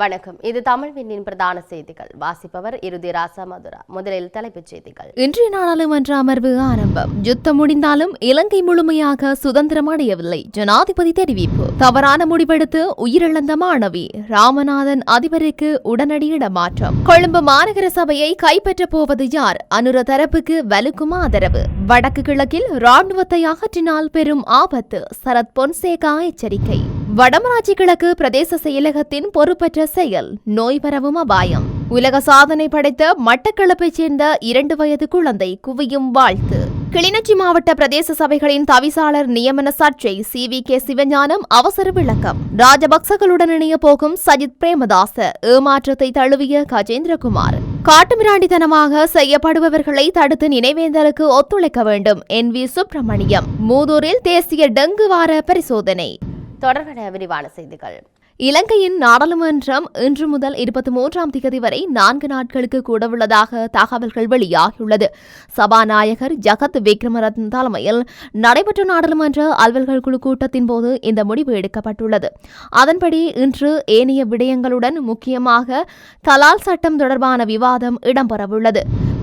வணக்கம். இது தமிழ் விண்ணின் பிரதான செய்திகள். வாசிப்பவர் இறுதி ராசா மதுரா. முதலில் தலைப்புச் செய்திகள். இன்றைய நாடாளுமன்ற அமர்வு ஆரம்பம். யுத்தம் முடிந்தாலும் இலங்கை முழுமையாக சுதந்திரம் அடையவில்லை. ஜனாதிபதி தெரிவிப்பு. தவறான முடிவெடுத்து உயிரிழந்த மாணவி. ராமநாதன் அதிபருக்கு உடனடி இடமாற்றம். கொழும்பு மாநகர சபையை கைப்பற்றப் போவது யார்? அனுர தரப்புக்கு வலுக்கும் ஆதரவு. வடக்கு கிழக்கில் ராணுவத்தை அகற்றினால் பெரும் ஆபத்து. சரத் பொன்சேகா எச்சரிக்கை. வடமராட்சி கிழக்கு பிரதேச செயலகத்தின் பொறுப்பற்ற செயல் நோய் பரவும் அபாயம். உலக சாதனை படைத்த மட்டக்களப்பைச் சேர்ந்த இரண்டு வயது குழந்தை குவியும் வாழ்த்து. கிளிநொச்சி மாவட்ட பிரதேச சபைகளின் தவிசாளர் நியமன சர்ச்சை சி வி கே சிவஞானம் அவசர விளக்கம். ராஜபக்சகளுடன் இணைய போகும் சஜித் பிரேமதாச ஏமாற்றத்தை தழுவிய கஜேந்திரகுமார். காட்டுமிராண்டித்தனமாக செய்யப்படுபவர்களை தடுத்து நினைவேந்தலுக்கு ஒத்துழைக்க வேண்டும் என் வி சுப்பிரமணியம். மூதூரில் தேசிய டெங்கு வார பரிசோதனை. தொடர்பான விரிவான செய்திகள். இலங்கையின் நாடாளுமன்றம் இன்று முதல் இருபத்தி மூன்றாம் தேதி வரை நான்கு நாட்களுக்கு கூடவுள்ளதாக தகவல்கள் வெளியாகியுள்ளது. சபாநாயகர் ஜகத் விக்ரமரத்ன தலைமையில் நடைபெற்ற நாடாளுமன்ற அலுவல்கள் குழு கூட்டத்தின் போது இந்த முடிவு எடுக்கப்பட்டுள்ளது. அதன்படி இன்று ஏனைய விடயங்களுடன் முக்கியமாக கலால் சட்டம் தொடர்பான விவாதம் இடம்பெறவுள்ளது.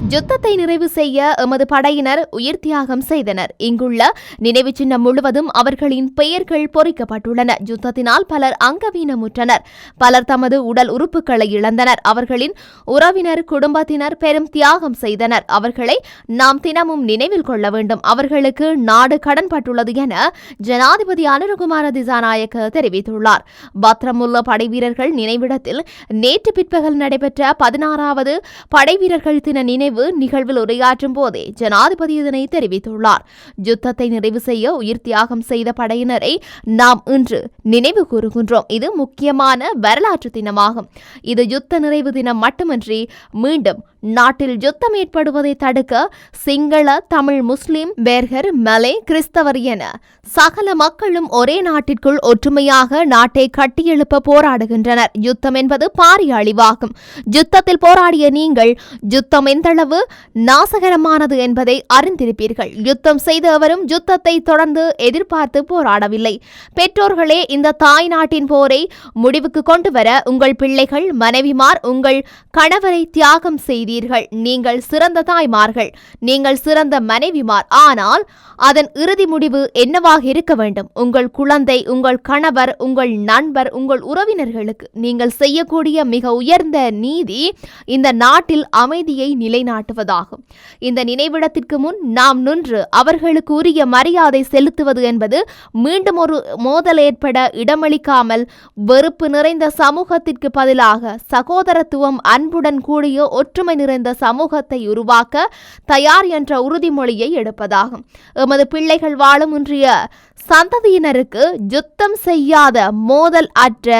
யுத்தத்தை நிறைவு செய்ய எமது படையினர் உயிர் தியாகம் செய்தனர். இங்குள்ள நினைவு சின்னம் முழுவதும் அவர்களின் பெயர்கள் பொறிக்கப்பட்டுள்ளன. யுத்தத்தினால் பலர் அங்கவீனமுற்றனர். பலர் தமது உடல் உறுப்புகளை இழந்தனர். அவர்களின் உறவினர் குடும்பத்தினர் பெரும் தியாகம் செய்தனர். அவர்களை நாம் தினமும் நினைவில் கொள்ள வேண்டும். அவர்களுக்கு நாடு கடன்பட்டுள்ளது என ஜனாதிபதி அனுரகுமார திசாநாயக்க தெரிவித்துள்ளார். பத்ரமுல்ல படைவீரர்கள் நினைவிடத்தில் நேற்று பிற்பகல் நடைபெற்ற பதினாறாவது படைவீரர்கள் தின நினைவு நிகழ்வில் உரையாற்றும் போதே ஜனாதிபதி இதனை தெரிவித்துள்ளார். யுத்தத்தை நிறைவு செய்ய உயிர் தியாகம் செய்த படையினரை நாம் இன்று நினைவு கூறுகின்றோம். இது முக்கியமான வரலாற்று தினமாகும். இது யுத்த நிறைவு தினம் மட்டுமின்றி மீண்டும் நாட்டில் யுத்தம் ஏற்படுவதை தடுக்க சிங்கள தமிழ் முஸ்லிம் பேர்கர் மலை கிறிஸ்தவர் என சகல மக்களும் ஒரே நாட்டிற்குள் ஒற்றுமையாக நாட்டை கட்டியெழுப்ப போராடுகின்றனர். யுத்தம் என்பது பாரிய அழிவாகும். யுத்தத்தில் போராடிய நீங்கள் யுத்தம் எந்தளவு நாசகரமானது என்பதை அறிந்திருப்பீர்கள். யுத்தம் செய்தவரும் யுத்தத்தை தொடர்ந்து எதிர்பார்த்து போராடவில்லை. பெற்றோர்களே இந்த தாய் நாட்டின் போரை முடிவுக்கு கொண்டு வர உங்கள் பிள்ளைகள் மனைவிமார் உங்கள் கணவரை தியாகம் செய்தீர்கள் நீங்கள் சிறந்த தாய்மார்கள் நீங்கள் சிறந்த மனைவிமார். ஆனால் அதன் இறுதி முடிவு என்னவாக இருக்க வேண்டும்? உங்கள் குழந்தை உங்கள் கணவர் உங்கள் நண்பர் உங்கள் உறவினர்களுக்கு நீங்கள் செய்யக்கூடிய மிக உயர்ந்த நீதி இந்த நாட்டில் அமைதியை நிலைநாட்டுவதாகும். இந்த நினைவிடத்திற்கு முன் நாம் நின்று அவர்களுக்கு உரிய மரியாதை செலுத்துவது என்பது மீண்டும் ஒரு மோதல் ஏற்பட இடமளிக்காமல் வெறுப்பு நிறைந்த சமூகத்திற்கு பதிலாக சகோதரத்துவம் அன்புடன் கூடிய ஒற்றுமை நிறைந்த சமூகத்தை உருவாக்க தயார் என்ற உறுதிமொழியை எடுப்பதாகும். எமது பிள்ளைகள் வாழும் இன்றைய சந்ததியினருக்கு யுத்தம் செய்யாத மோதல் அற்ற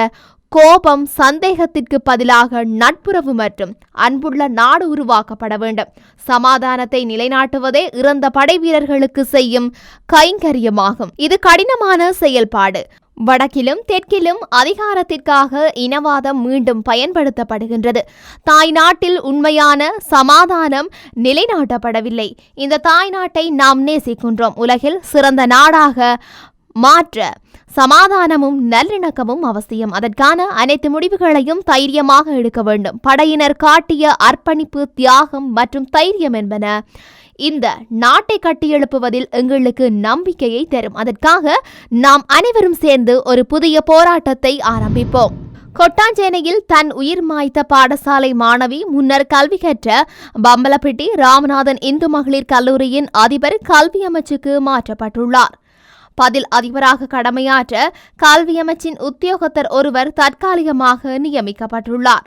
கோபம் சந்தேகத்திற்கு பதிலாக நட்புறவு மற்றும் அன்புள்ள நாடு உருவாக்கப்பட வேண்டும். சமாதானத்தை நிலைநாட்டுவதே இறந்த படை வீரர்களுக்கு செய்யும் கைங்கரியமாகும். இது கடினமான செயல்பாடு. வடக்கிலும் தெற்கிலும் அதிகாரத்திற்காக இனவாதம் மீண்டும் பயன்படுத்தப்படுகின்றது. தாய் நாட்டில் உண்மையான சமாதானம் நிலைநாட்டப்படவில்லை. இந்த தாய் நாட்டை நாம் நேசிக்கின்றோம். உலகில் சிறந்த நாடாக மாற்ற சமாதானமும் நல்லிணக்கமும் அவசியம். அதற்கான அனைத்து முடிவுகளையும் தைரியமாக எடுக்க வேண்டும். படையினர் காட்டிய அர்ப்பணிப்பு தியாகம் மற்றும் தைரியம் என்பன இந்த நாட்டை கட்டியெழுப்புவதில் எங்களுக்கு நம்பிக்கையை தரும். அதற்காக நாம் அனைவரும் சேர்ந்து ஒரு புதிய போராட்டத்தை ஆரம்பிப்போம். கொட்டாஞ்சேனையில் தன் உயிர் மாய்த்த பாடசாலை மாணவி முன்னர் கல்வி கற்ற பம்பலப்பிட்டி ராமநாதன் இந்து மகளிர் கல்லூரியின் அதிபர் கல்வி அமைச்சுக்கு மாற்றப்பட்டுள்ளார். பதில் அதிபராக கடமையாற்ற கல்வி அமைச்சின் உத்தியோகத்தர் ஒருவர் தற்காலிகமாக நியமிக்கப்பட்டுள்ளார்.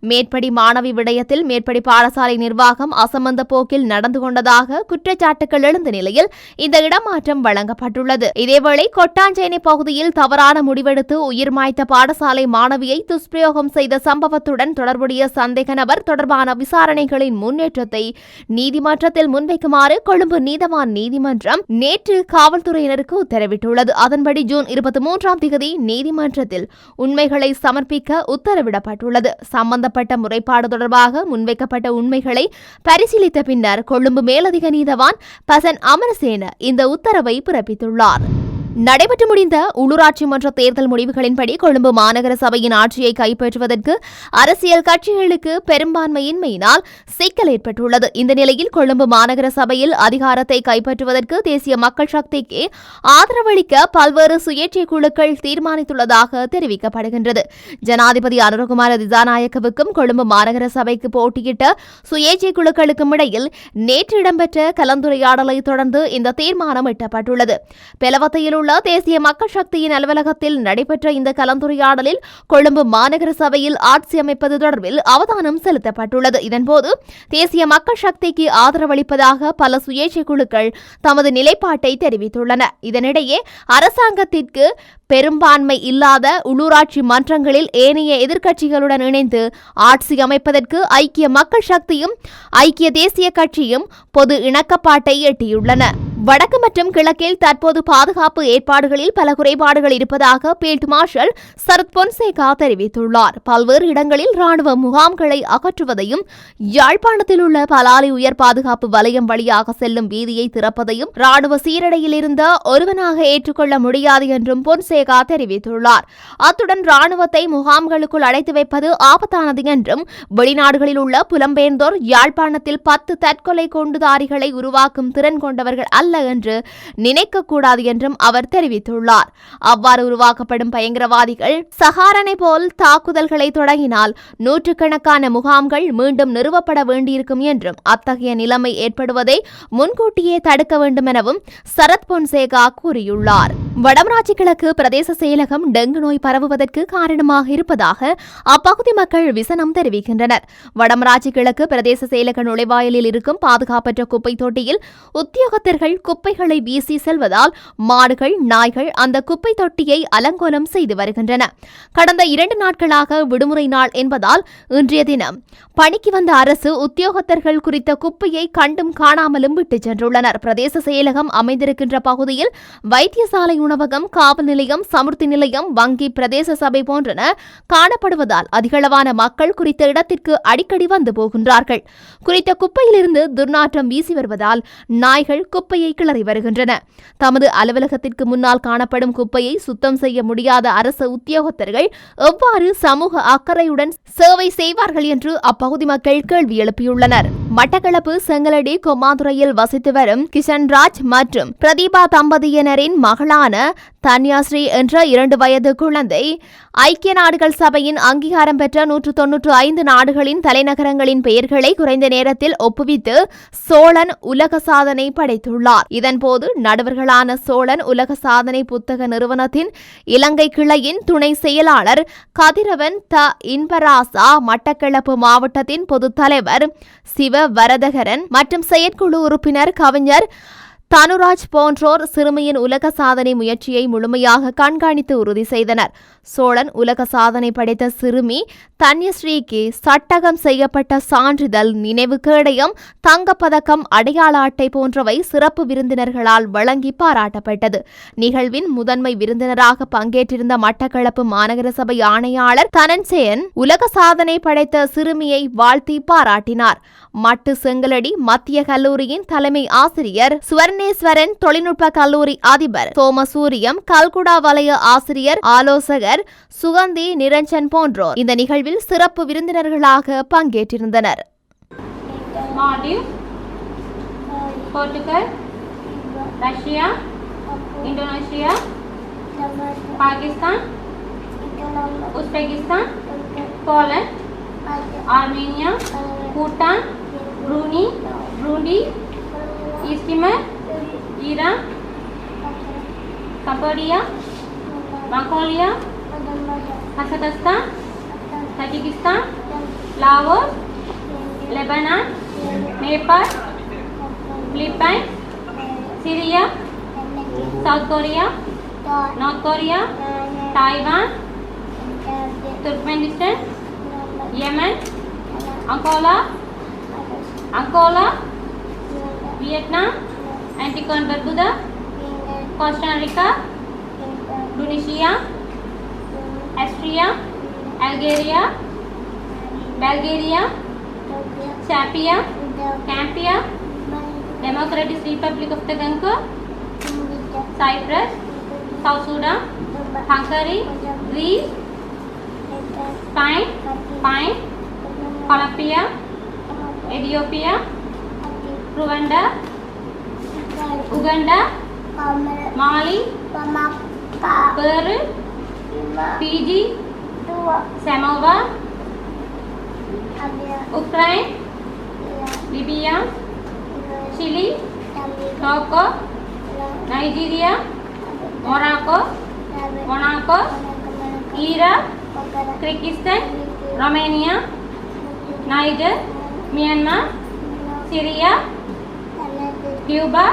மேற்படி மாணவி விடயத்தில் மேற்படி பாடசாலை நிர்வாகம் அசமந்த போக்கில் நடந்து கொண்டதாக குற்றச்சாட்டுகள் எழுந்த நிலையில் இந்த இடமாற்றம் வழங்கப்பட்டுள்ளது. இதேவேளை கொட்டாஞ்சேனை பகுதியில் தவறான முடிவெடுத்து உயிர் மாய்த்த பாடசாலை மாணவியை துஷ்பிரயோகம் செய்த சம்பவத்துடன் தொடர்புடைய சந்தேக நபர் தொடர்பான விசாரணைகளின் முன்னேற்றத்தை நீதிமன்றத்தில் முன்வைக்குமாறு கொழும்பு நீதவான் நீதிமன்றம் நேற்று காவல்துறையினருக்கு உத்தரவிட்டுள்ளது. அதன்படி ஜூன் இருபத்தி மூன்றாம் தேதி நீதிமன்றத்தில் உண்மைகளை சமர்ப்பிக்க உத்தரவிடப்பட்டுள்ளது. சம்பந்த சம்பந்தப்பட்ட முறைப்பாடு தொடர்பாக முன்வைக்கப்பட்ட உண்மைகளை பரிசீலித்த பின்னர் கொழும்பு மேலதிக நீதவான் பசன் அமரசேன இந்த உத்தரவை பிறப்பித்துள்ளார். நடைபெற்று முடிந்த உள்ளூராட்சி மன்ற தேர்தல் முடிவுகளின்படி கொழும்பு மாநகர சபையின் ஆட்சியை கைப்பற்றுவதற்கு அரசியல் கட்சிகளுக்கு பெரும்பான்மையின்மையினால் சிக்கல் ஏற்பட்டுள்ளது. இந்த நிலையில் கொழும்பு மாநகர சபையில் அதிகாரத்தை கைப்பற்றுவதற்கு தேசிய மக்கள் சக்திக்கு ஆதரவளிக்க பல்வேறு சுயேட்சை குழுக்கள் தீர்மானித்துள்ளதாக தெரிவிக்கப்படுகின்றது. ஜனாதிபதி அனுரகுமார திசாநாயக்கவுக்கும் கொழும்பு மாநகர சபைக்கு போட்டியிட்ட சுயேட்சை குழுக்களுக்கும் இடையில் நேற்று இடம்பெற்ற கலந்துரையாடலை தொடர்ந்து இந்த தீர்மானம் எட்டப்பட்டுள்ளது. பெலவத்தையில் உள்ள தேசிய மக்கள் சக்தியின் அலுவலகத்தில் நடைபெற்ற இந்த கலந்துரையாடலில் கொழும்பு மாநகர சபையில் ஆட்சி அமைப்பது தொடர்பில் அவதானம் செலுத்தப்பட்டுள்ளது. இதன்போது தேசிய மக்கள் சக்திக்கு ஆதரவளிப்பதாக பல சுயேட்சை குழுக்கள் தமது நிலைப்பாட்டை தெரிவித்துள்ளன. இதனிடையே அரசாங்கத்திற்கு பெரும்பான்மை இல்லாத உள்ளூராட்சி மன்றங்களில் ஏனைய எதிர்க்கட்சிகளுடன் இணைந்து ஆட்சி அமைப்பதற்கு ஐக்கிய மக்கள் சக்தியும் ஐக்கிய தேசிய கட்சியும் பொது இணக்கப்பாட்டை எட்டியுள்ளன. வடக்கு மற்றும் கிழக்கில் தற்போது பாதுகாப்பு ஏற்பாடுகளில் பல குறைபாடுகள் இருப்பதாக பீல்ட் மார்ஷல் சரத் பொன்சேகா தெரிவித்துள்ளார். பல்வேறு இடங்களில் ராணுவ முகாம்களை அகற்றுவதையும் யாழ்ப்பாணத்தில் உள்ள பலாலி உயர் பாதுகாப்பு வலயம் வழியாக செல்லும் வீதியை திறப்பதையும் ராணுவ சீரடையில் இருந்த ஒருவனாக ஏற்றுக்கொள்ள முடியாது என்றும் பொன்சேகா தெரிவித்துள்ளார். அத்துடன் ராணுவத்தை முகாம்களுக்குள் அடைத்து வைப்பது ஆபத்தானது என்றும் வெளிநாடுகளில் உள்ள புலம்பெயர்ந்தோர் யாழ்ப்பாணத்தில் பத்து தற்கொலை கொண்டுதாரிகளை உருவாக்கும் திறன் கொண்டவர்கள் அல்ல என்று நினைக்கக்கூடாது என்றும் அவர் தெரிவித்துள்ளார். அவ்வாறு உருவாக்கப்படும் பயங்கரவாதிகள் சஹாரனை போல் தாக்குதல்களை தொடங்கினால் நூற்றுக்கணக்கான முகாம்கள் மீண்டும் நிறுவப்பட வேண்டியிருக்கும் என்றும் அத்தகைய நிலைமை ஏற்படுவதை முன்கூட்டியே தடுக்க வேண்டும் எனவும் சரத் பொன்சேகா கூறியுள்ளார். வடமராட்சி கிழக்கு பிரதேச செயலகம் டெங்கு நோய் பரவுவதற்கு காரணமாக இருப்பதாக அப்பகுதி மக்கள் விசனம் தெரிவிக்கின்றனர். வடமராட்சி கிழக்கு பிரதேச செயலக நுழைவாயிலில் இருக்கும் பாதுகாப்பற்ற குப்பை தொட்டியில் உத்தியோகத்தர்கள் குப்பைகளை வீசி செல்வதால் மாடுகள் நாய்கள் அந்த குப்பை தொட்டியை அலங்கோலம் செய்து வருகின்றன. கடந்த இரண்டு நாட்களாக விடுமுறை நாள் என்பதால் இன்றைய தினம் பணிக்கு வந்த அரசு உத்தியோகத்தர்கள் குறித்த குப்பையை கண்டும் காணாமலும் விட்டுச் சென்றுள்ளனர். பிரதேச செயலகம் அமைந்திருக்கின்ற பகுதியில் வைத்தியசாலை உணவகம் காவல் நிலையம் சமுர்த்தி நிலையம் வங்கி பிரதேச சபை போன்றன காணப்படுவதால் அதிகளவான மக்கள் குறித்த இடத்திற்கு அடிக்கடி வந்து போகின்றார்கள். குறித்த குப்பையிலிருந்து துர்நாற்றம் வீசி வருவதால் நாய்கள் குப்பையை கிளறி வருகின்றன. தமது அலுவலகத்திற்கு முன்னால் காணப்படும் குப்பையை சுத்தம் செய்ய முடியாத அரசு உத்தியோகத்தர்கள் எவ்வாறு சமூக அக்கறையுடன் சேவை செய்வார்கள் என்று அப்பகுதி மக்கள் கேள்வி எழுப்பியுள்ளனர். மட்டக்களப்பு செங்கலடி கொமாதுரையில் வசித்து வரும் கிஷன்ராஜ் மற்றும் பிரதீபா தம்பதியினரின் மகளான தன்யாஸ்ரீ என்ற இரண்டு வயது குழந்தை ஐக்கிய நாடுகள் சபையின் அங்கீகாரம் பெற்ற நூற்று தொன்னூற்று ஐந்து நாடுகளின் தலைநகரங்களின் பெயர்களை குறைந்த நேரத்தில் ஒப்புவித்து சோழன் உலக சாதனை படைத்துள்ளார். இதன்போது நடுவர்களான சோழன் உலக சாதனை புத்தக நிறுவனத்தின் இலங்கை கிளையின் துணை செயலாளர் கதிரவன் த இன்பராசா மட்டக்களப்பு மாவட்டத்தின் பொதுத் தலைவர் சிவ வரதகரன் மற்றும் செயற்குழு உறுப்பினர் கவிஞர் தனுராஜ் போன்றோர் சிறுமியின் உலக சாதனை முயற்சியை முழுமையாக கண்காணித்து உறுதி செய்தனர். சோழன் உலக சாதனை படைத்த சிறுமி தன்யஸ்ரீக்கு சட்டகம் செய்யப்பட்ட சான்றிதழ் நினைவு கேடயம் தங்கப்பதக்கம் அடையாள அட்டை போன்றவை சிறப்பு விருந்தினர்களால் வழங்கி பாராட்டப்பட்டது. நிகழ்வின் முதன்மை விருந்தினராக பங்கேற்றிருந்த மட்டக்களப்பு மாநகர சபை ஆணையாளர் தனஞ்சயன் உலக சாதனை படைத்த சிறுமியை வாழ்த்தி பாராட்டினார். மட்டு செங்கலடி மத்திய கல்லூரியின் தலைமை ஆசிரியர் சுவர்ணேஸ்வரன் தொழில்நுட்ப கல்லூரி அதிபர் சோமசூரியம் கல்குடா வலய ஆசிரியர் ஆலோசகர் சுகந்தி நிரஞ்சன் போன்றோர் இந்த நிகழ்வில் சிறப்பு விருந்தினர்களாக பங்கேற்றிருந்தனர். Maldives, Portugal, Russia, Indonesia, Pakistan, Uzbekistan, Poland, Armenia, Bhutan, जीरा कपड़िया Mongolia Kazakhstan Tajikistan Laos Lebanon Nepal Philippine Syria South Korea North Korea Taiwan Turkmenistan Yemen Angola Angola Vietnam Antigua and Barbuda, Costa Rica, Tunisia, Austria, Algeria, Bulgaria, Chapia, Campia, Democratic Republic of the Congo, Cyprus, South Sudan, Hungary, Greece, Spain, Spain, Colombia, Ethiopia, Rwanda, Uganda Mali पर Fiji Samoa Ukraine Libya Chile Togo Nigeria Morocco Monaco Ira Kyrgyzstan Romania Niger Myanmar Syria Cuba?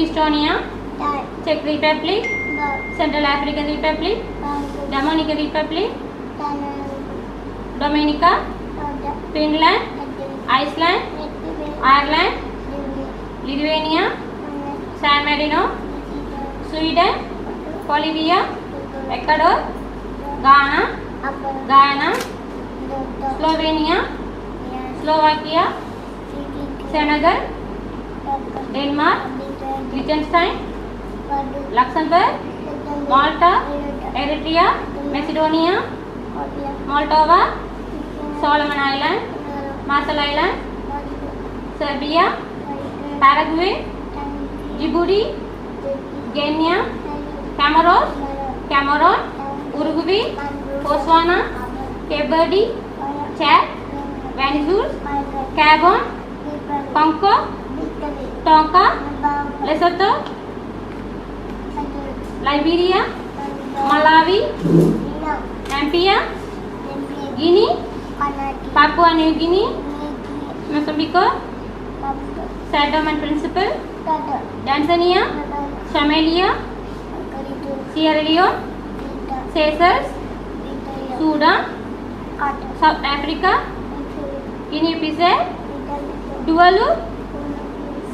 Estonia check Republic? Central African Republic? Dominican Republic? Dominica? Finland? Iceland? Ireland Lithuania? San Marino? Sweden? Bolivia Ecuador Ghana? Ghana? Slovenia? Slovakia? Senegal Denmark Liechtenstein Luxembourg Malta Eritrea Macedonia Moldova Solomon island Marshall island Serbia Paraguay Djibouti Guinea Comoros Cameroon Uruguay Botswana Cape Verde Chad Venezuela Gabon Congo Tonga, Lesotho, Liberia, Malawi, Namibia, Guinea, Papua New Guinea, Mozambique, Saddam and Principal, Tanzania, Somalia, Sierra Leone, Seychelles, Sudan, South Africa, Guinea-Bissau, Tuvalu,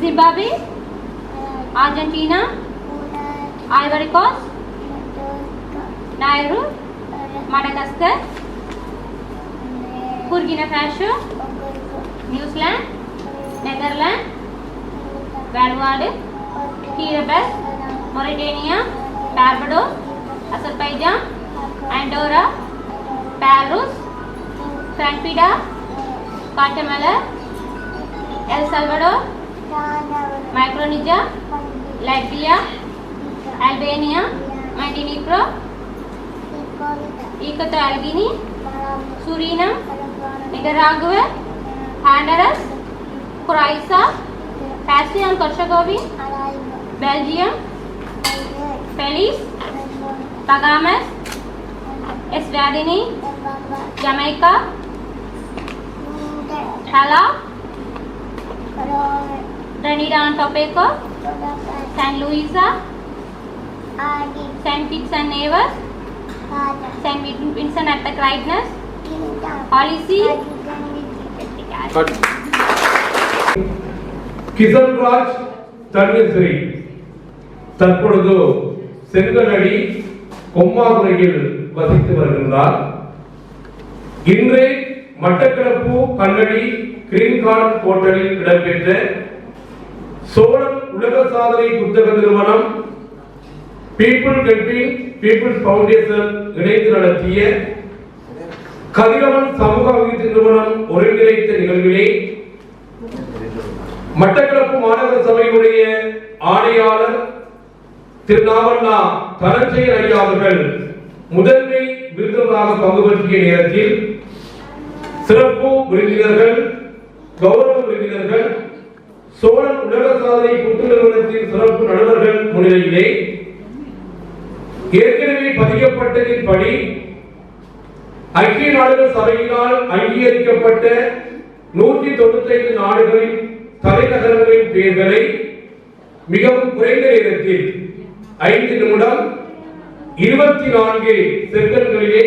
Zimbabwe Argentina Ivory Coast Nauru Madagascar Burkina Faso New Zealand Netherland వాల్వాడ్ Kiribati Mauritania Barbados Azerbaijan Andorra Belarus ఫ్రాన్పిడా Guatemala El Micronesia, Latvia, Albania, Montenegro, ඒකත ඇල්ගිනි, Suriname, Nicaragua, Honduras, කුරයිසා, පැස්සියන් කොර්ෂගෝවි, Belgium, Belize, Bahamas, Eswatini, Jamaica, හැලා, Trinidad and Tobago, San Luisa, St. Kitts and Nevis, St. Vincent at the Clydeness, Policy, Kishan Raj Tanvishree தற்பொழுது செங்கலடி கொம்மாதுறையில் வசித்து வருகின்றார். இன்று Batticaloa Kallady green garden ஹோட்டலில் இடம்பெற்ற சோழன் உலக சாதனை புத்தக நிறுவனம். பீப்புள் கல்வி பீப்புள்ஸ் ஃபவுண்டேஷன் இணைந்து நடத்திய கதிரவன் சமூக அபிவிருத்தி நிறுவனம் ஒருங்கிணைத்த நிகழ்விலே மட்டக்களப்பு மாநகர சபையுடைய ஆணையாளர் திருநாவண்ணா தனஞ்செயன் ஐயா அவர்கள் முதன்மை விருந்தினராக பங்கு பற்றிய நேரத்தில் சிறப்பு விருந்தினர்கள் கௌரவ விருந்தினர்கள் சோழன் உலக சாதனை புத்து நிறுவனத்தின் சிறப்பு நடுவர்கள் முன்னிலையிலே ஏற்கனவே பதியப்பட்டதின்படி ஐக்கிய நாடுகள் சபையினால் அங்கீகரிக்கப்பட்ட நூற்றி தொண்ணூத்தி ஐந்து நாடுகளின் தலைநகரங்களின் பெயர்களை மிகவும் குறைந்த நேரத்தில் ஐந்து நிமிடம் இருபத்தி நான்கு செகண்ட்களிலே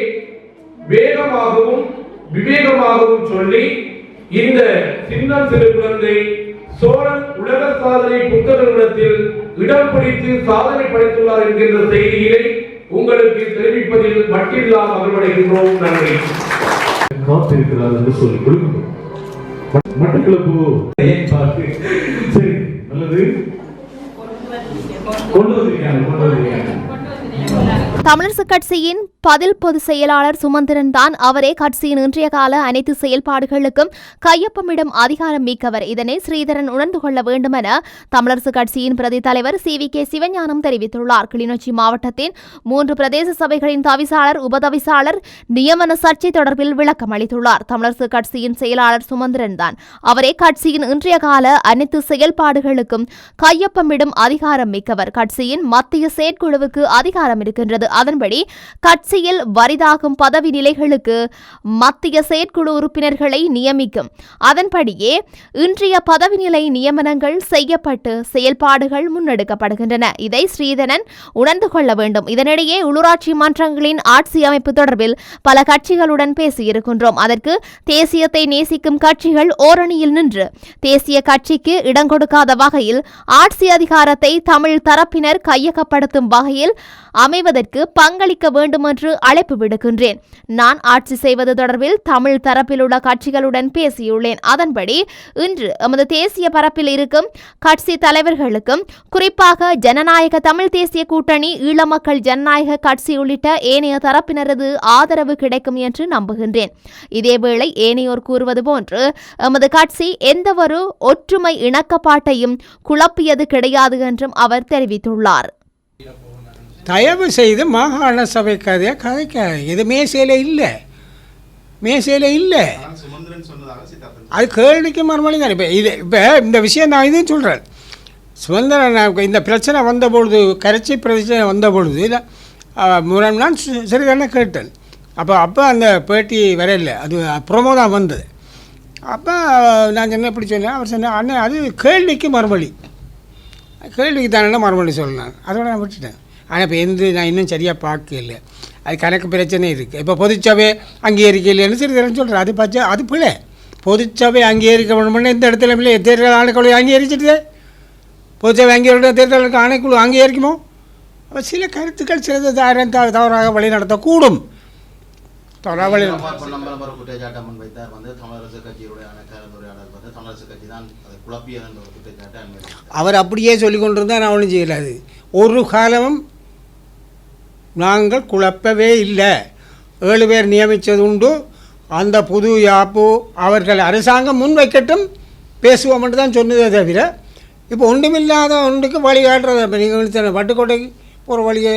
வேகமாகவும் விவேகமாகவும் சொல்லி இந்த சின்னம் சிறு குழந்தை சோழன் உலக சாதனை புத்தக நிறுவனத்தில் இடம் பிடித்து சாதனை படைத்துள்ளார் என்கின்ற செய்தியினை உங்களுக்கு தெரிவிப்பதில் மட்டில்லா மகிழ்வடைகின்றோம் நன்றி. காத்திருக்கிறார் என்று சொல்லி கொடுக்கணும். மட்- மட்டக்களப்பு. சரி. நல்லது. கொண்டு வந்திருக்காங்க கொண்டு வந்திருக்காங்க. தமிழரசு கட்சியின் பதில் பொதுச் செயலாளர் சுமந்திரன் தான் அவரே கட்சியின் இன்றைய கால அனைத்து செயல்பாடுகளுக்கும் கையொப்பமிடும் அதிகாரம் மிக்கவர். இதனை ஸ்ரீதரன் உணர்ந்து கொள்ள வேண்டும் என தமிழரசு கட்சியின் பிரதி தலைவர் சி. வி. கே. சிவஞானம் தெரிவித்துள்ளார். கிளிநொச்சி மாவட்டத்தின் மூன்று பிரதேச சபைகளின் தவிசாளர் உபதவிசாளர் நியமன சர்ச்சை தொடர்பில் விளக்கம் அளித்துள்ளார். தமிழரசு கட்சியின் செயலாளர் சுமந்திரன் தான் அவரே கட்சியின் இன்றைய கால அனைத்து செயல்பாடுகளுக்கும் கையொப்பமிடும் அதிகாரம் மிக்கவர். கட்சியின் மத்திய செயற்குழுவுக்கு அதிகாரம் இருக்கின்றது. அதன்படி கட்சி கட்சியில் வரிதாகும் பதவி நிலைகளுக்கு மத்திய செயற்குழு உறுப்பினர்களை நியமிக்கும். அதன்படியே இன்றைய பதவி நிலை நியமனங்கள் செய்யப்பட்டு செயல்பாடுகள் முன்னெடுக்கப்படுகின்றன. இதை ஸ்ரீதரன் உணர்ந்து கொள்ள வேண்டும். இதனிடையே உள்ளூராட்சி மன்றங்களின் ஆட்சி அமைப்பு தொடர்பில் பல கட்சிகளுடன் பேசியிருக்கின்றோம். அதற்கு தேசியத்தை நேசிக்கும் கட்சிகள் ஓரணியில் நின்று தேசிய கட்சிக்கு இடம் கொடுக்காத வகையில் ஆட்சி அதிகாரத்தை தமிழ் தரப்பினர் கையகப்படுத்தும் வகையில் அமைவதற்கு பங்களிக்க வேண்டும் அழைப்பு விடுக்கின்றேன். நான் ஆட்சி செய்வது தொடர்பில் தமிழ் தரப்பில் உள்ள கட்சிகளுடன் பேசியுள்ளேன். அதன்படி இன்று எமது தேசிய பரப்பில் இருக்கும் கட்சி தலைவர்களுக்கும் குறிப்பாக ஜனநாயக தமிழ் தேசிய கூட்டணி ஈழ மக்கள் ஜனநாயக கட்சி உள்ளிட்ட ஏனைய தரப்பினரது ஆதரவு கிடைக்கும் என்று நம்புகின்றேன். இதேவேளை ஏனையோர் கூறுவது போன்று எமது கட்சி எந்தவொரு ஒற்றுமை இணக்கப்பாட்டையும் குழப்பியது கிடையாது என்றும் அவர் தெரிவித்துள்ளார். தயவு செய்து மாகாண சபை கதையை கதைக்காது இது மேசையில் இல்லை. மேசையில் இல்லை. அது கேள்விக்கு மறுமொழி தான். இப்போ இது இப்போ இந்த விஷயம் நான் இதையும் சொல்கிறேன் சுதந்திரன் இந்த பிரச்சனை வந்த பொழுது கரைச்சி பிரச்சனை வந்த பொழுது இல்லை முரண் நான் சி- கேட்டேன். அப்போ அப்போ அந்த பேட்டி வரையில அது ப்ரொமோ தான் வந்தது. அப்போ நான் சொன்னேன் இப்படி சொன்னேன்? அவர் சொன்னேன் அண்ணன் அது கேள்விக்கு மறுமொழி. கேள்விக்கு தானே மறுமொழி சொல்லலாம் அதோட நான் விட்டுட்டேன். ஆனால் இப்போ எந்த நான் இன்னும் சரியாக பார்க்கல. அது கணக்கு பிரச்சனை இருக்குது இப்போ பொதுச்சபை அங்கீகரிக்க இல்லைன்னு சரி தரேன் சொல்கிறேன் அது பச்சை அது பிள்ளை பொதுச்சபை அங்கீகரிக்க வேணும்னு இந்த இடத்துல இல்லை. தேர்தல் ஆணைக்குழு அங்கீகரிச்சிட்டு பொதுச்சபை அங்கீகரிக்க தேர்தலுக்கு ஆணைக்குழு அங்கீகரிக்குமோ? அப்போ சில கருத்துக்கள் சிலது தவறாக வழி நடத்தக்கூடும் தவறாக வழி பொன் நம்பர் ஒரு குற்றச்சாட்டை முன்வைத்தார். வந்து தமிழரசு கட்சியுடைய கலந்துரையாடல் வந்து தமிழரசு கட்சி தான் அதை குழப்பியது என்ற ஒரு குற்றச்சாட்டை அனுமதித்தார். அவர் அப்படியே சொல்லி கொண்டிருந்தால் நான் ஒன்றும் செய்யலாது ஒரு காலமும் நாங்கள் குழப்பவே இல்லை. ஏழு பேர் நியமித்தது உண்டு. அந்த புது யாப்பு அவர்கள் அரசாங்கம் முன்வைக்கட்டும் பேசுவோம் என்று தான் சொன்னதே தவிர இப்போ ஒன்றுமில்லாத ஒன்றுக்கு வழி காட்டுறது. இப்போ நீங்கள் வட்டுக்கோட்டைக்கு போகிற வழியை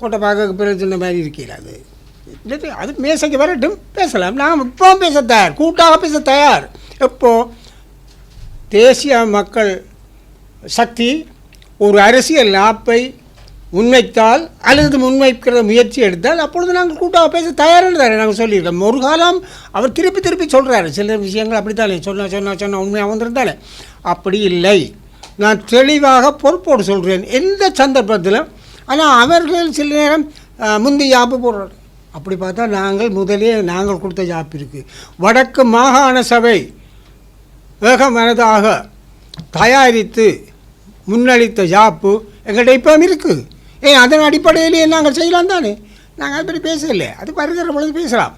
கோட்டை பார்க்க பிரச்சனை மாதிரி இருக்கிறாது அது. மேசைக்கு வரட்டும். பேசலாம். நாம் இப்போ பேச தயார். கூட்டாக பேச தயார். இப்போது தேசிய மக்கள் சக்தி ஒரு அரசியல் நாப்பை முன்வைத்தால் அல்லது முன்வைக்கிற முயற்சி எடுத்தால் அப்பொழுது நாங்கள் கூட்டாக பேச தயாரானதாரு நாங்கள் சொல்லியிருக்கோம். ஒரு காலம் அவர் திருப்பி திருப்பி சொல்கிறாரு சில விஷயங்கள் அப்படித்தானே சொன்ன சொன்ன சொன்ன உண்மையாக வந்திருந்தாலே. அப்படி இல்லை. நான் தெளிவாக பொறுப்போடு சொல்கிறேன் எந்த சந்தர்ப்பத்தில்? ஆனால் அவர்கள் சில நேரம் முந்தி யாப்பு போடுறாரு. அப்படி பார்த்தா நாங்கள் முதலே நாங்கள் கொடுத்த யாப்பு இருக்குது வடக்கு மாகாண சபை வேகமனதாக தயாரித்து முன்னளித்த ஜாப்பு எங்கள்கிட்ட இப்போ இருக்குது ஏ அதன் அடிப்படையிலேயே நாங்கள் செய்யலாம் தானே? நாங்கள் அதை பற்றி பேசலை அது வருகிற பொழுது பேசலாம்.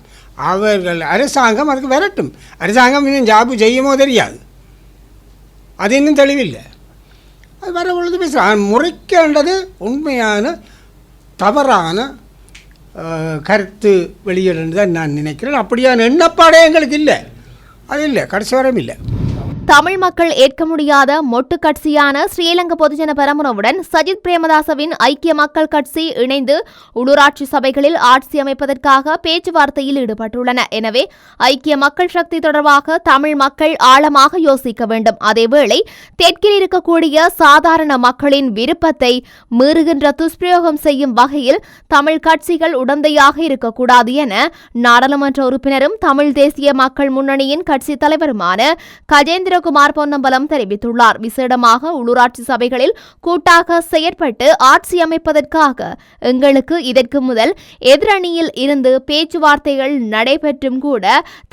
அவர்கள் அரசாங்கம் அதுக்கு விரட்டும். அரசாங்கம் இன்னும் ஜாபு செய்யுமோ தெரியாது. அது இன்னும் தெளிவில்லை. அது வர பொழுது பேசலாம். முறைக்கின்றது உண்மையான தவறான கருத்து வெளியிடன்னு தான் நான் நினைக்கிறேன். அப்படியான எண்ணப்பாடே எங்களுக்கு இல்லை. அது இல்லை. கடைசி வரையும் இல்லை. தமிழ் மக்கள் ஏற்க முடியாத மொட்டு கட்சியான ஸ்ரீலங்கா பொதுஜன பெரமுனவுடன் சஜித் பிரேமதாசவின் ஐக்கிய மக்கள் கட்சி இணைந்து உள்ளூராட்சி சபைகளில் ஆட்சி அமைப்பதற்காக பேச்சுவார்த்தையில் ஈடுபட்டுள்ளன. எனவே ஐக்கிய மக்கள் சக்தி தொடர்பாக தமிழ் மக்கள் ஆழமாக யோசிக்க வேண்டும். அதேவேளை தெற்கில் இருக்கக்கூடிய சாதாரண மக்களின் விருப்பத்தை மீறுகின்ற துஷ்பிரயோகம் செய்யும் வகையில் தமிழ் கட்சிகள் உடந்தையாக இருக்கக்கூடாது என நாடாளுமன்ற உறுப்பினரும் தமிழ் தேசிய மக்கள் முன்னணியின் கட்சித் தலைவருமான கஜேந்திர கஜேந்திரகுமார் பொன்னம்பலம் தெரிவித்துள்ளார். விசேடமாக உள்ளூராட்சி சபைகளில் கூட்டாக செயற்பட்டு ஆட்சி அமைப்பதற்காக எங்களுக்கு இதற்கு முதல் எதிரணியில் இருந்து பேச்சுவார்த்தைகள் நடைபெற்றும் கூட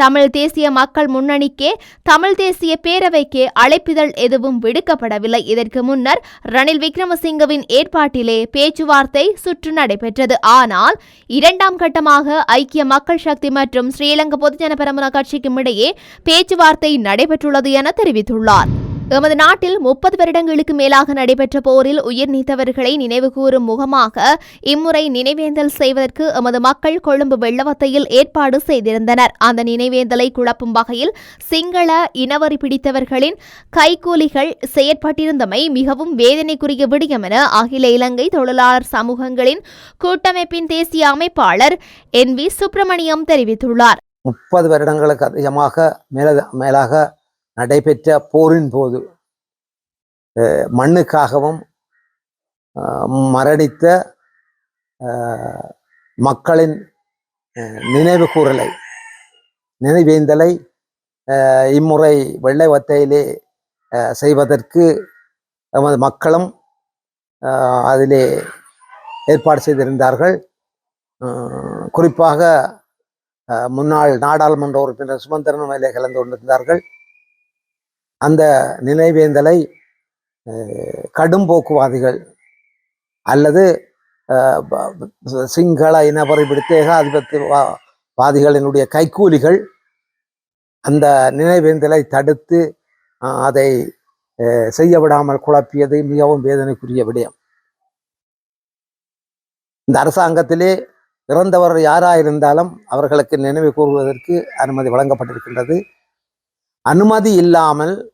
தமிழ் தேசிய மக்கள் முன்னணிக்கே தமிழ் தேசிய பேரவைக்கே அழைப்பிதழ் எதுவும் விடுக்கப்படவில்லை. இதற்கு முன்னர் ரணில் விக்ரமசிங்கவின் ஏற்பாட்டிலே பேச்சுவார்த்தை சுற்று நடைபெற்றது. ஆனால் இரண்டாம் கட்டமாக ஐக்கிய மக்கள் சக்தி மற்றும் ஸ்ரீலங்கா பொதுஜன பெரமுன கட்சிக்கும் இடையே பேச்சுவார்த்தை நடைபெற்றுள்ளது என தெரிவித்துள்ளார். எமது நாட்டில் முப்பது வருடங்களுக்கு மேலாக நடைபெற்ற போரில் உயிர் நீத்தவர்களை நினைவுகூரும் முகமாக இம்முறை நினைவேந்தல் செய்வதற்கு எமது மக்கள் கொழும்பு வெள்ளவத்தையில் ஏற்பாடு செய்திருந்தனர். அந்த நினைவேந்தலை குழப்பும் வகையில் சிங்கள இனவரி பிடித்தவர்களின் கைக்கூலிகள் செயற்பட்டிருந்தமை மிகவும் வேதனைக்குரிய விடயம் என அகில இலங்கை தொழிலாளர் சமூகங்களின் கூட்டமைப்பின் தேசிய அமைப்பாளர் என் வி சுப்பிரமணியம் தெரிவித்துள்ளார். முப்பது வருடங்களுக்கு அதிகமாக மேலாக நடைபெற்ற போரின் போது மண்ணுக்காகவும் மரணித்த மக்களின் நினைவு கூறலை. நினைவேந்தலை இம்முறை வெள்ளை வத்தையிலே செய்வதற்கு நமது மக்களும் அதிலே ஏற்பாடு செய்திருந்தார்கள். குறிப்பாக முன்னாள் நாடாளுமன்ற உறுப்பினர் சுமந்திரன் மேலே கலந்து கொண்டிருந்தார்கள். அந்த நினைவேந்தலை கடும் போக்குவாதிகள் அல்லது சிங்கள இனவரை பிடித்த ஏகாதிபத்திய வா- வாதிகளினுடைய கைக்கூலிகள் அந்த நினைவேந்தலை தடுத்து அதை செய்ய விடாமல் குழப்பியது மிகவும் வேதனைக்குரிய விடயம். இந்த அரசாங்கத்திலே இறந்தவர் யாராயிருந்தாலும் அவர்களுக்கு நினைவு கூறுவதற்கு அனுமதி வழங்கப்பட்டிருக்கின்றது. அனுமதி இல்லாமல்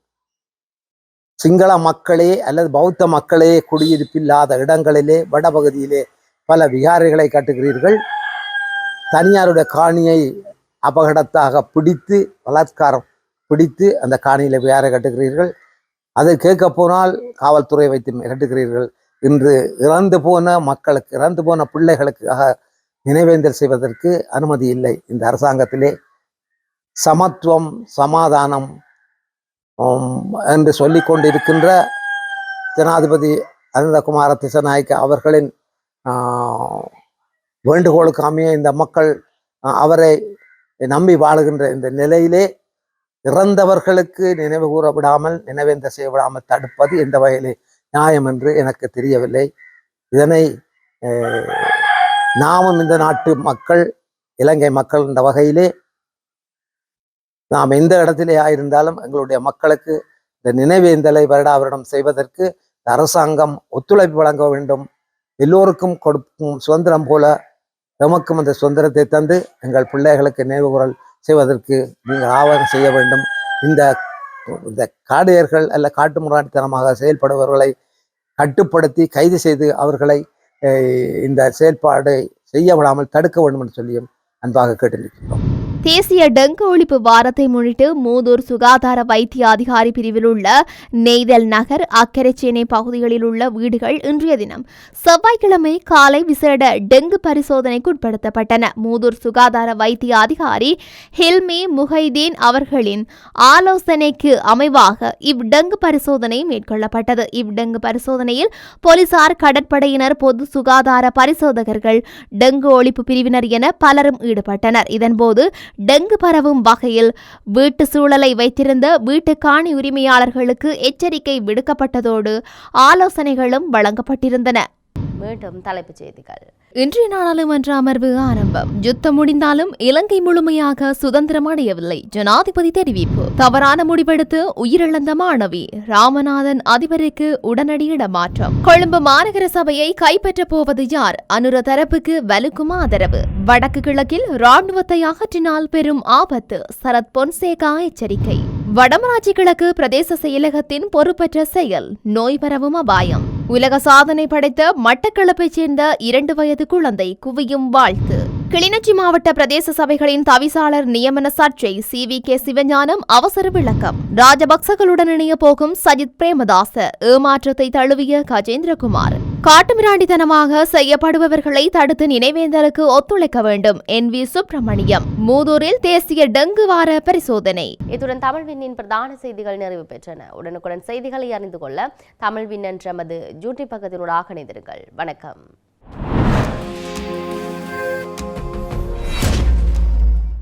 சிங்கள மக்களே அல்லது பௌத்த மக்களே குடியிருப்பில்லாத இடங்களிலே வடபகுதியிலே பல விகாரைகளை கட்டுகிறீர்கள். தனியாருடைய காணியை அபகடத்தாக பிடித்து பலாத்காரம் பிடித்து அந்த காணியில் விகாரை கட்டுகிறீர்கள். அதை கேட்க போனால் காவல்துறை வைத்து மிரட்டுகிறீர்கள். இன்று இறந்து போன மக்களுக்கு இறந்து போன பிள்ளைகளுக்காக நினைவேந்தல் செய்வதற்கு அனுமதி இல்லை. இந்த அரசாங்கத்திலே சமத்துவம் சமாதானம் என்று சொல்லி கொண்டிருக்கின்ற ஜனாதிபதி அனந்தகுமார திசநாயக்க அவர்களின் வேண்டுகோளுக்கு அமைய இந்த மக்கள் அவரை நம்பி வாழுகின்ற இந்த நிலையிலே இறந்தவர்களுக்கு நினைவு கூற விடாமல் நினைவேந்த செய்ய விடாமல் தடுப்பது எந்த வகையிலே நியாயம் என்று எனக்கு தெரியவில்லை. இதனை நாமும் இந்த நாட்டு மக்கள் இலங்கை மக்கள் என்ற வகையிலே நாம் எந்த இடத்திலே ஆயிருந்தாலும் எங்களுடைய மக்களுக்கு இந்த நினைவேந்தலை வருடாவரணம் செய்வதற்கு அரசாங்கம் ஒத்துழைப்பு வழங்க வேண்டும். எல்லோருக்கும் கொடுக்கும் சுதந்திரம் போல எமக்கும் அந்த சுதந்திரத்தை தந்து எங்கள் பிள்ளைகளுக்கு நினைவுகூரல் செய்வதற்கு நீங்கள் ஆவணம் செய்ய வேண்டும். இந்த இந்த காடையர்கள் அல்ல காட்டு முராட்டித்தனமாக செயல்படுபவர்களை கட்டுப்படுத்தி கைது செய்து அவர்களை இந்த செயல்பாடு செய்ய விடாமல் தடுக்க வேண்டும் என்று சொல்லியும் அன்பாக கேட்டிருக்கின்றோம் தேசிய டெங்கு ஒழிப்பு வாரத்தை முன்னிட்டு மூதூர் சுகாதார வைத்திய அதிகாரி பிரிவில் உள்ள நெய்தல் நகர் அக்கரைச்சேனை பகுதிகளில் உள்ள வீடுகள் இன்றைய தினம் செவ்வாய்க்கிழமை காலை விசேட டெங்கு பரிசோதனைக்கு உட்படுத்தப்பட்டன. மூதூர் சுகாதார வைத்திய அதிகாரி ஹில்மி முஹைதீன் அவர்களின் ஆலோசனைக்கு அமைவாக இவ்டெங்கு பரிசோதனை மேற்கொள்ளப்பட்டது. இவ்டெங்கு பரிசோதனையில் போலீசார் கடற்படையினர் பொது சுகாதார பரிசோதகர்கள் டெங்கு ஒழிப்பு பிரிவினர் என பலரும் ஈடுபட்டனர். இதன்போது டெங்கு பரவும் வகையில் வீட்டு சூழலை வைத்திருந்த வீட்டு காணி உரிமையாளர்களுக்கு எச்சரிக்கை விடுக்கப்பட்டதோடு ஆலோசனைகளும் வழங்கப்பட்டிருந்தன. மீண்டும் தலைப்புச் செய்திகள். இன்றைய நாடாளுமன்ற அமர்வு ஆரம்பம். யுத்தம் முடிந்தாலும் இலங்கை முழுமையாக சுதந்திரம் அடையவில்லை ஜனாதிபதி தெரிவிப்பு. தவறான முடிவெடுத்து உயிரிழந்த மாணவி ராமநாதன் அதிபருக்கு உடனடி இடமாற்றம். கொழும்பு மாநகர சபையை கைப்பற்றப் போவது யார்? அனுர தரப்புக்கு வலுக்கும் ஆதரவு. வடக்கு கிழக்கில் ராணுவத்தை அகற்றினால் பெரும் ஆபத்து. சரத் பொன்சேகா எச்சரிக்கை. வடமராட்சி கிழக்கு பிரதேச செயலகத்தின் பொறுப்பற்ற செயல். நோய் பரவும் அபாயம். உலக சாதனை படைத்த மட்டக்களப்பைச் சேர்ந்த இரண்டு வயது குழந்தை குவியும் வாழ்த்து. கிளிநொச்சி மாவட்ட பிரதேச சபைகளின் தவிசாளர் நியமன சர்ச்சை சி வி கே சிவஞானம் அவசர விளக்கம். ராஜபக்சகளுடன் இணைய போகும் சஜித் பிரேமதாச ஏமாற்றத்தை தழுவிய கஜேந்திரகுமார். காட்டுமிராண்டித்தனமாக செய்யப்படுபவர்களை தடுத்து நினைவேந்தலுக்கு ஒத்துழைக்க வேண்டும் என் வி சுப்பிரமணியம். மூதூரில் தேசிய டெங்கு வார பரிசோதனை. இத்துடன் தமிழ் விண்ணின் பிரதான செய்திகள் நிறைவு பெற்றன. உடனுக்குடன் செய்திகளை அறிந்து கொள்ள தமிழ் விண்ணன் எமது ஜூட்டி பக்கத்தினூடாக இணைந்திருங்கள். வணக்கம்.